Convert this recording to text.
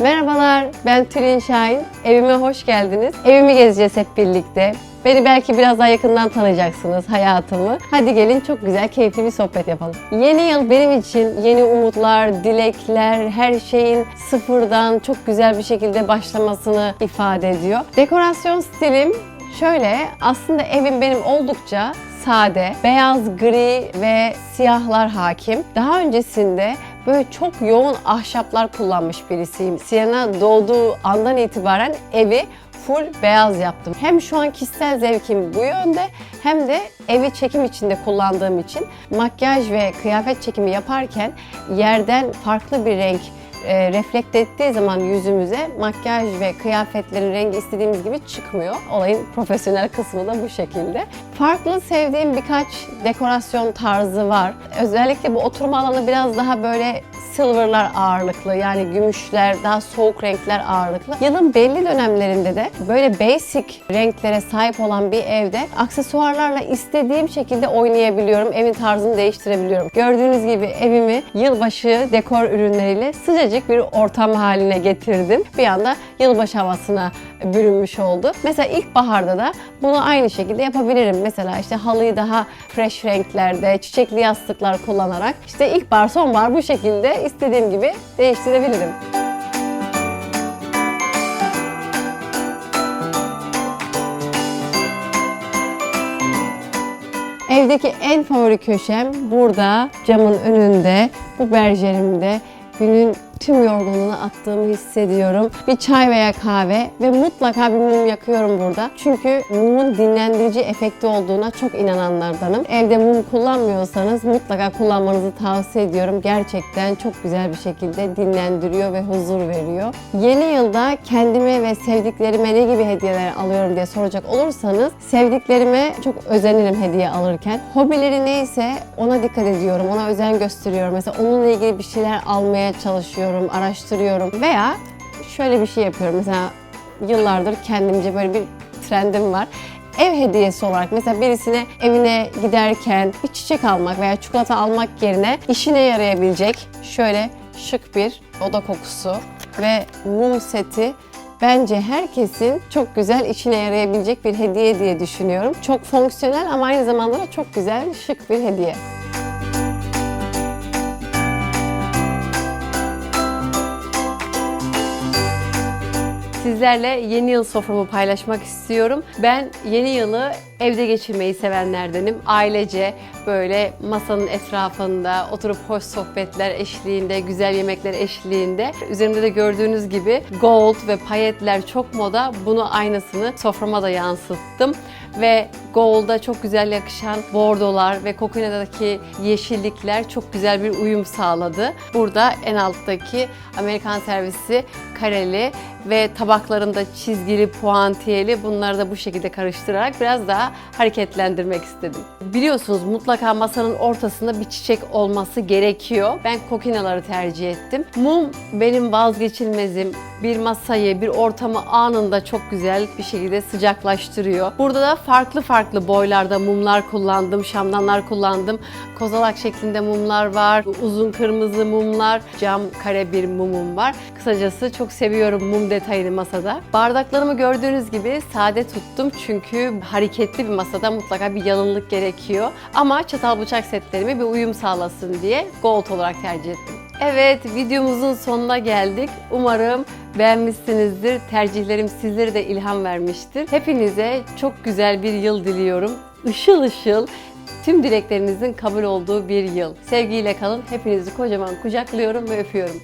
Merhabalar, ben Tülin Şahin. Evime hoş geldiniz. Evimi gezeceğiz hep birlikte. Beni belki biraz daha yakından tanıyacaksınız, hayatımı. Hadi gelin çok güzel, keyifli bir sohbet yapalım. Yeni yıl benim için yeni umutlar, dilekler, her şeyin sıfırdan çok güzel bir şekilde başlamasını ifade ediyor. Dekorasyon stilim şöyle, aslında evim benim oldukça sade, beyaz, gri ve siyahlar hakim. Daha öncesinde böyle çok yoğun ahşaplar kullanmış birisiyim. Siena doğduğu andan itibaren evi full beyaz yaptım. Hem şu an kişisel zevkim bu yönde hem de evi çekim içinde kullandığım için makyaj ve kıyafet çekimi yaparken yerden farklı bir renk e, reflekte ettiği zaman yüzümüze makyaj ve kıyafetlerin rengi istediğimiz gibi çıkmıyor. Olayın profesyonel kısmı da bu şekilde. Farklı sevdiğim birkaç dekorasyon tarzı var. Özellikle bu oturma alanı biraz daha böyle silverlar ağırlıklı yani gümüşler, daha soğuk renkler ağırlıklı. Yılın belli dönemlerinde de böyle basic renklere sahip olan bir evde aksesuarlarla istediğim şekilde oynayabiliyorum. Evin tarzını değiştirebiliyorum. Gördüğünüz gibi evimi yılbaşı dekor ürünleriyle sıcacık bir ortam haline getirdim. Bir anda yılbaşı havasına bürünmüş oldu. Mesela ilkbaharda da bunu aynı şekilde yapabilirim. Mesela işte halıyı daha fresh renklerde, çiçekli yastıklar kullanarak işte ilkbahar, sonbahar bu şekilde istediğim gibi değiştirebilirim. Evdeki en favori köşem burada camın önünde, bu berjerimde günün tüm yorgunluğunu attığımı hissediyorum. Bir çay veya kahve ve mutlaka bir mum yakıyorum burada. Çünkü mumun dinlendirici efekti olduğuna çok inananlardanım. Evde mum kullanmıyorsanız mutlaka kullanmanızı tavsiye ediyorum. Gerçekten çok güzel bir şekilde dinlendiriyor ve huzur veriyor. Yeni yılda kendime ve sevdiklerime ne gibi hediyeler alıyorum diye soracak olursanız sevdiklerime çok özenirim hediye alırken. Hobileri neyse ona dikkat ediyorum, ona özen gösteriyorum. Mesela onunla ilgili bir şeyler almaya çalışıyorum, araştırıyorum veya şöyle bir şey yapıyorum. Mesela yıllardır kendimce böyle bir trendim var. Ev hediyesi olarak mesela birisine evine giderken bir çiçek almak veya çikolata almak yerine işine yarayabilecek şöyle şık bir oda kokusu ve mum seti bence herkesin çok güzel işine yarayabilecek bir hediye diye düşünüyorum. Çok fonksiyonel ama aynı zamanda da çok güzel, şık bir hediye. Sizlerle yeni yıl soframı paylaşmak istiyorum. Ben yeni yılı evde geçirmeyi sevenlerdenim. Ailece böyle masanın etrafında oturup hoş sohbetler eşliğinde, güzel yemekler eşliğinde. Üzerimde de gördüğünüz gibi gold ve payetler çok moda. Bunu aynısını soframa da yansıttım ve Gold'a çok güzel yakışan bordolar ve Kokuna'daki yeşillikler çok güzel bir uyum sağladı. Burada en alttaki Amerikan servisi kareli ve tabaklarında çizgili, puantiyeli bunları da bu şekilde karıştırarak biraz daha hareketlendirmek istedim. Biliyorsunuz mutlaka masanın ortasında bir çiçek olması gerekiyor. Ben kokinaları tercih ettim. Mum benim vazgeçilmezim. Bir masayı, bir ortamı anında çok güzel bir şekilde sıcaklaştırıyor. Burada da farklı farklı boylarda mumlar kullandım, şamdanlar kullandım. Kozalak şeklinde mumlar var, uzun kırmızı mumlar, cam kare bir mumum var. Kısacası çok seviyorum mum detayını masada. Bardaklarımı gördüğünüz gibi sade tuttum çünkü hareketli bir masada mutlaka bir yalınlık gerekiyor. Ama çatal bıçak setlerimi bir uyum sağlasın diye gold olarak tercih ettim. Evet, videomuzun sonuna geldik. Umarım beğenmişsinizdir. Tercihlerim sizlere de ilham vermiştir. Hepinize çok güzel bir yıl diliyorum. Işıl ışıl tüm dileklerinizin kabul olduğu bir yıl. Sevgiyle kalın. Hepinizi kocaman kucaklıyorum ve öpüyorum.